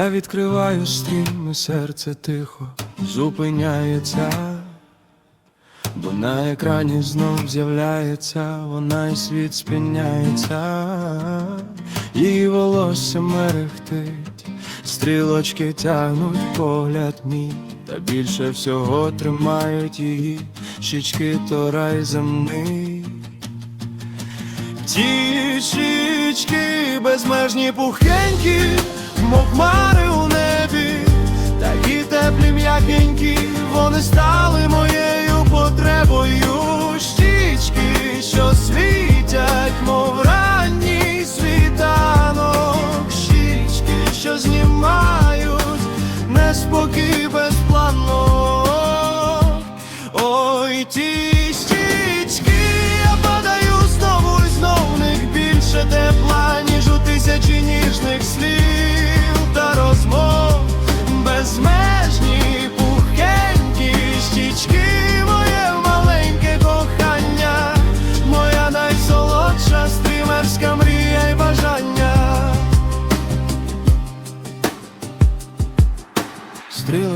Я відкриваю стрім, і серце тихо зупиняється, бо на екрані знов з'являється, вона і світ спиняється, її волосся мерехтить, стрілочки тягнуть погляд мій, та більше всього тримають її щічки то рай земний. Ті щічки безмежні пухенькі, мов хмари у небі, такі теплі м'якенькі, вони стали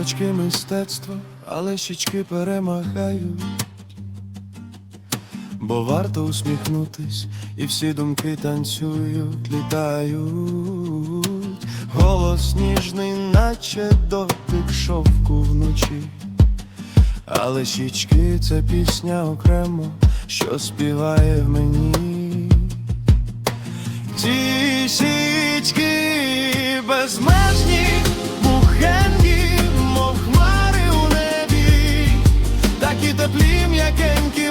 Стрілочки мистецтва, але щічки перемагають. Бо варто усміхнутись, і всі думки танцюють, літають. Голос ніжний, наче дотик шовку вночі. Але щічки це пісня окремо, що співає в мені. Ті щічки безмежні, бухенькі, такі теплі м'якенькі,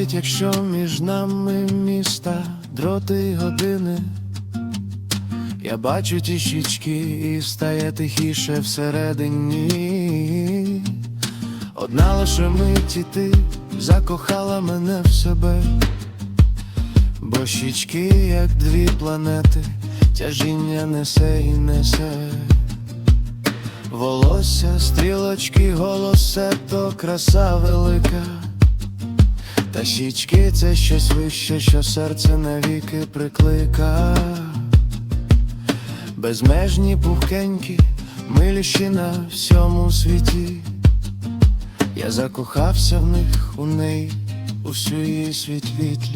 навіть якщо між нами міста дроти й години, я бачу ті щічки і стає тихіше всередині. Одна лише мить ти закохала мене в себе, бо щічки, як дві планети, тяжіння несе і несе. Волосся, стрілочки, голос, то краса велика. Та січки це щось вище, що серце навіки приклика. Безмежні пухкенькі, миліші на всьому світі. Я закохався в них у неї, усю її світлість.